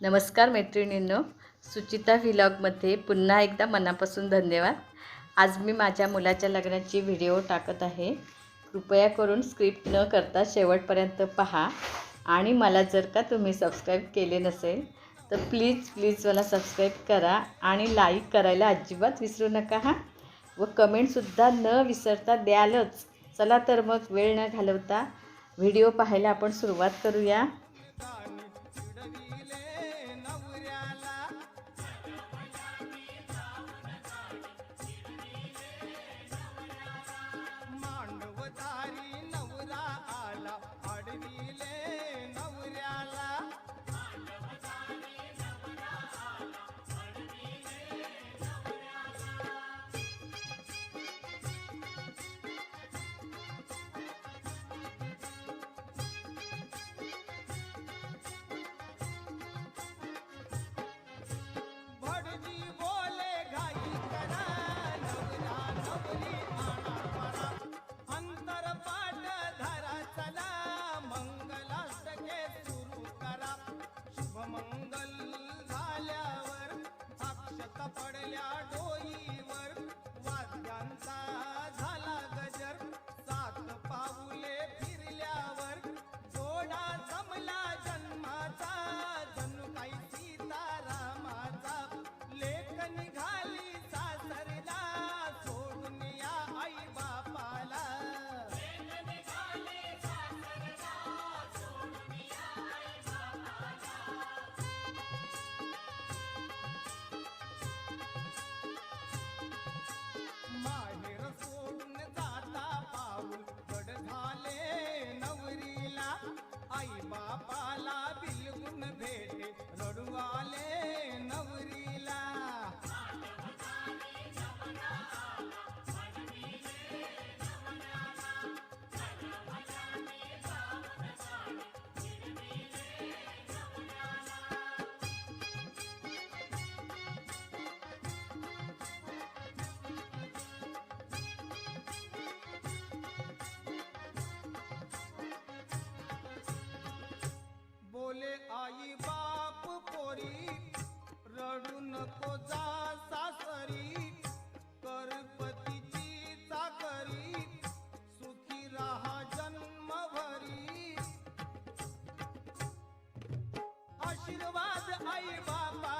नमस्कार मैत्रिणींनो सुचिता व्हिलॉगमध्ये पुन्हा एकदा मनापासून धन्यवाद. आज मी माझ्या मुलाच्या लग्नाची व्हिडिओ टाकत आहे. कृपया करून स्क्रिप्ट न करता शेवटपर्यंत पहा आणि मला जर का तुम्ही सबस्क्राईब केले नसेल तर प्लीज प्लीज मला सबस्क्राईब करा आणि लाईक करायला अजिबात विसरू नका हां? व कमेंटसुद्धा न विसरता द्यालच. चला तर मग वेळ न घालवता व्हिडिओ पाहायला आपण सुरुवात करूया. आशीर्वाद आई बाबा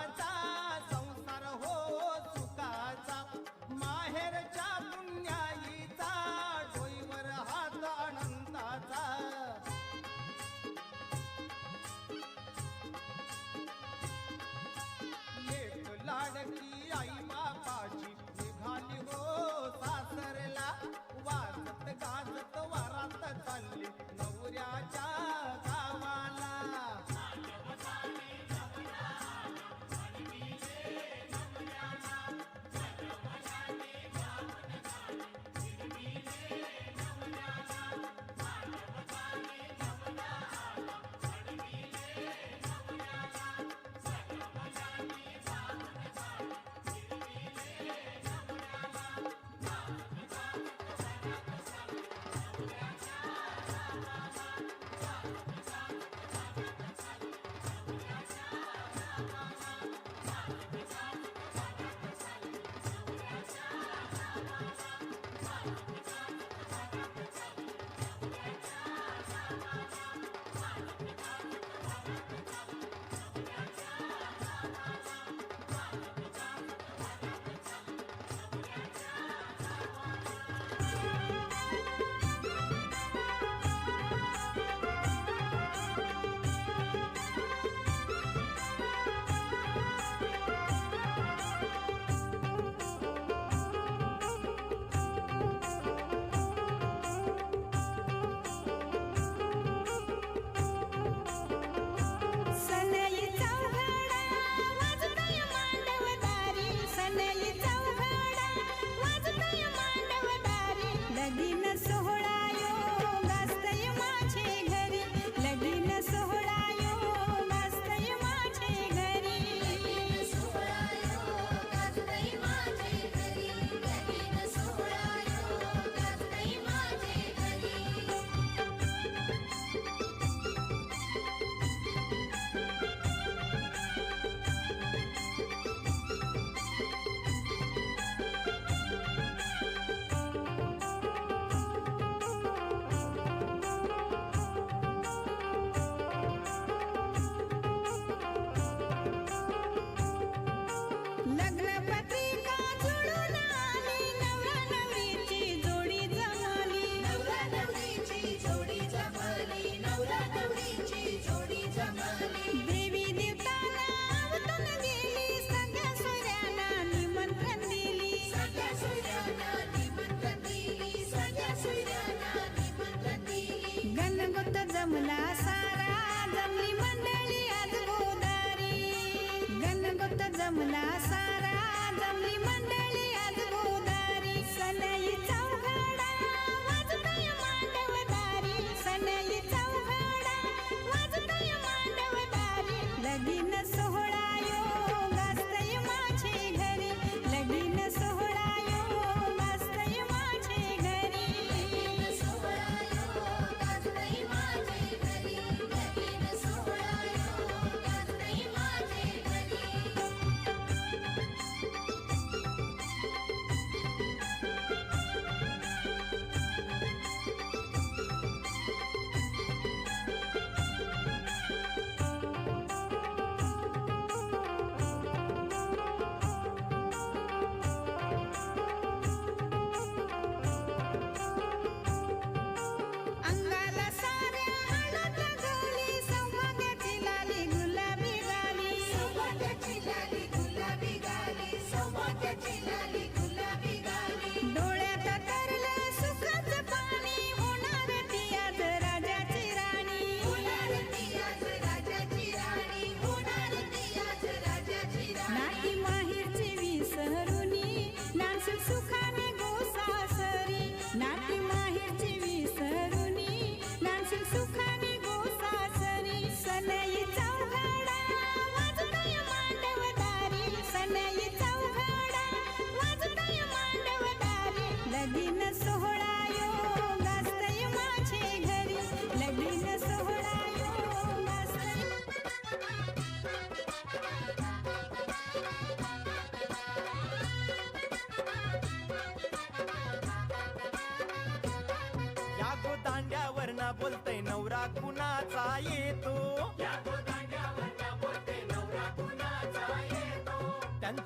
जमला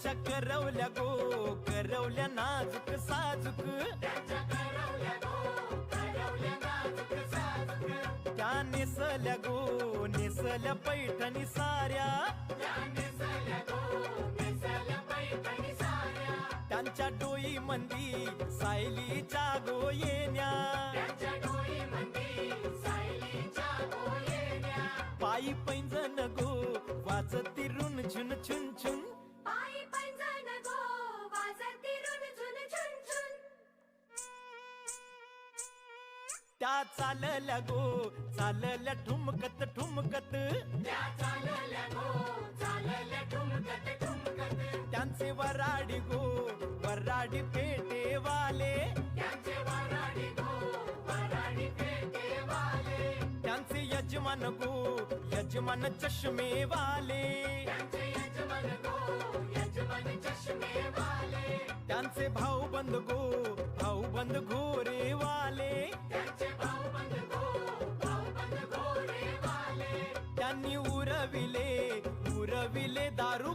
त्याच्या करवल्या गो करवल्या नाजूक साजूक. त्या नेसल्या गो नेसल्या पैठणी साऱ्या. त्यांच्या डोई मंदी सायलीच्या गो येण्या. पायी पैंजन गो वाचती रुन झुन छुन छुन पायी पैंजण गो वाजती रुन झुन झुन झुन त्या चालल्या गो चालल्या ठुमकत ठुमकत. त्यांचे वराडी गो वराडी पेटे वाले त्यांचे यजमान गो यजमान चष्मे वाले त्यांचे भाऊ बंद गो भाऊ बंद घोरे वाले त्यांनी उरविले उरविले दारू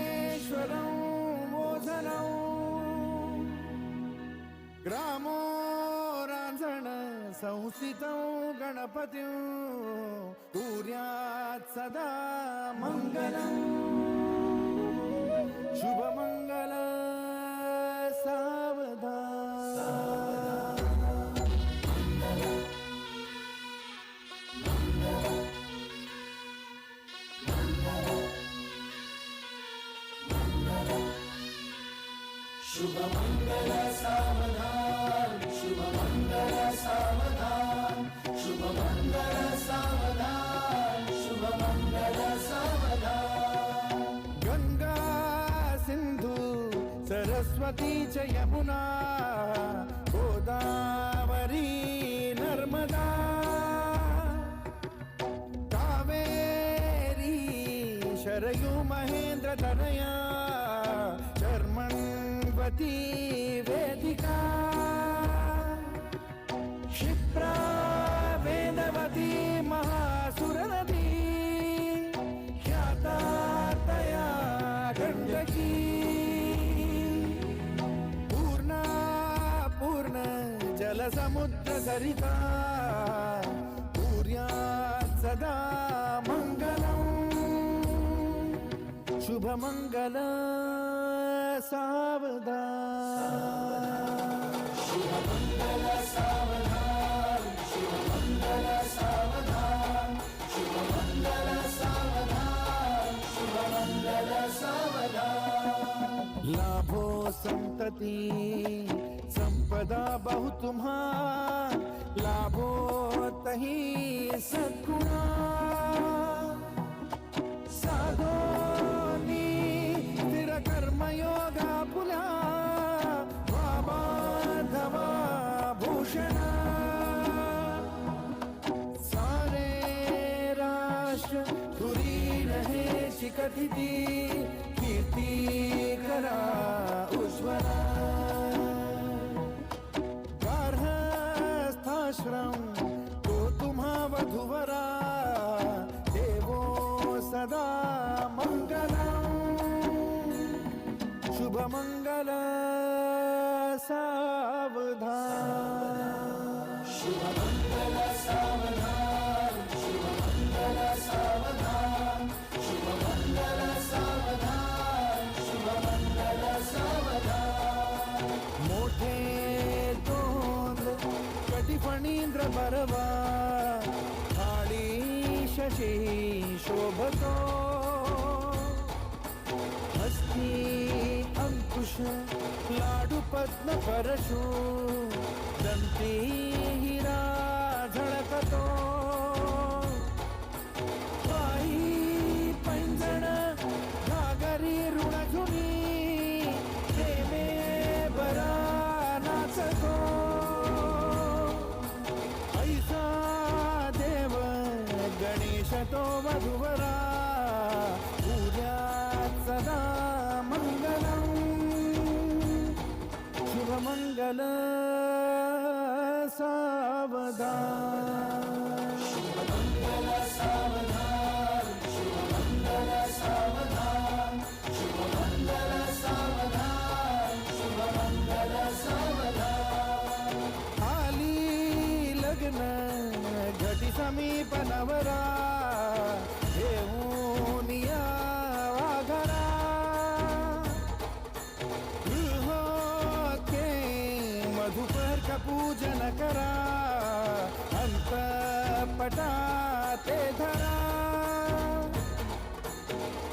विघ्नेश्वरं मोचनं ग्रामो रांझण संस्थितौ गणपतिं दूर्यात् सदा मङ्गलम्। శుభమంగళ సావధాన్ శుభమంగళ సావధాన్ శుభమంగళ సావధాన్ శుభమంగళ సావధాన్ గంగా సింధు సరస్వతి చ యమునా शर्मण्वती वेदिका। क्षिप्रा वेदवती महासुरनदी। ख्याता तया गण्डकी। पूर्णा पूर्ण जलसमुद्र सरिता। सदा मङ्गलम्। शुभमङ्गल राष्ट्र धुरी रहे शिकथिती कीर्ती करा उज्ज्वला परवा बरवा शशी शोभतो. हस्ती अंकुश लाडू पद्म परशु दंती हिरा झळकतो. तो वधुवरा पूजा सदा मंगलम शुभमंगल सावधान. आली लग्न घटी समीप नवरा पूजन करा अंतपटा ते धरा.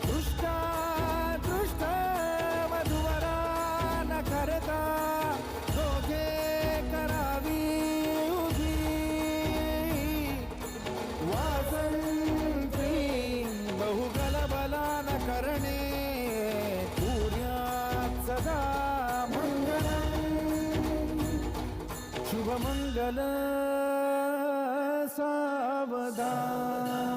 दृष्टा दृष्ट वधुवरा न करता दोघे करावी उभी. वासंती बहुगलबला न करणे पूर्यात सदा मंगल सावधान.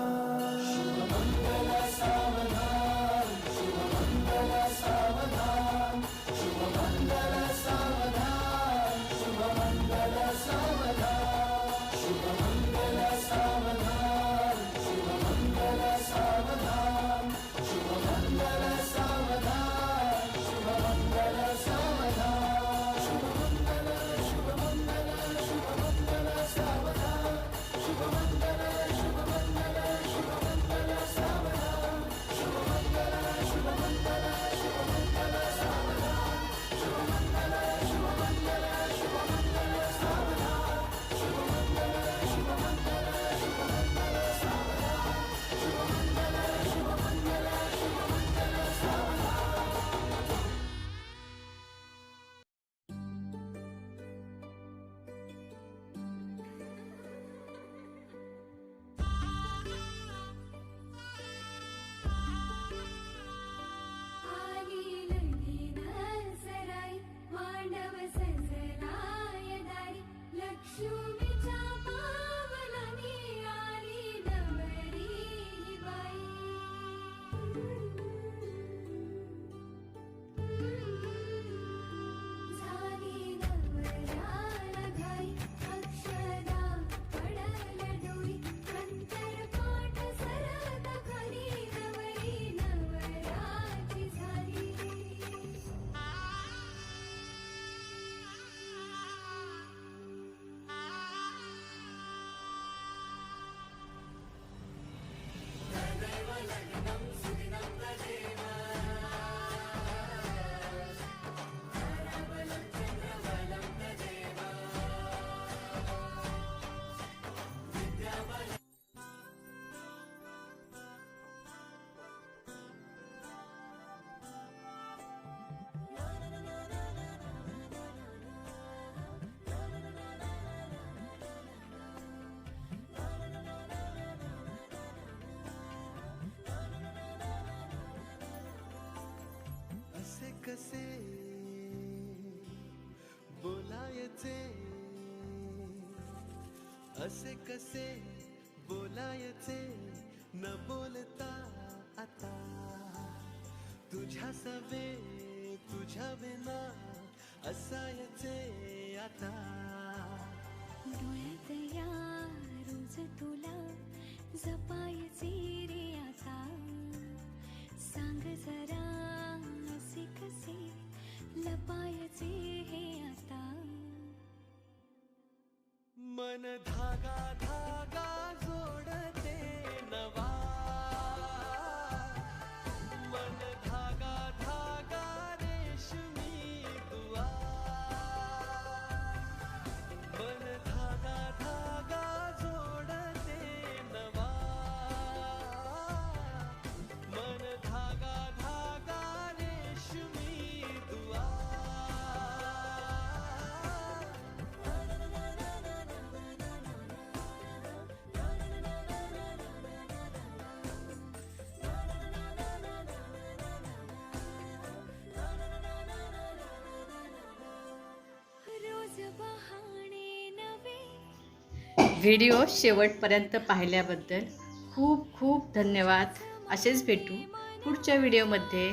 कसे? बोलायचे असे कसे? बोलायचे न बोलता आता। तुझ्या सवे तुझ्या विना असायचे आता। ধাগা ধা व्हिडिओ शेवटपर्यंत पाहिल्याबद्दल खूप खूप धन्यवाद. असेच भेटू पुढच्या व्हिडिओमध्ये.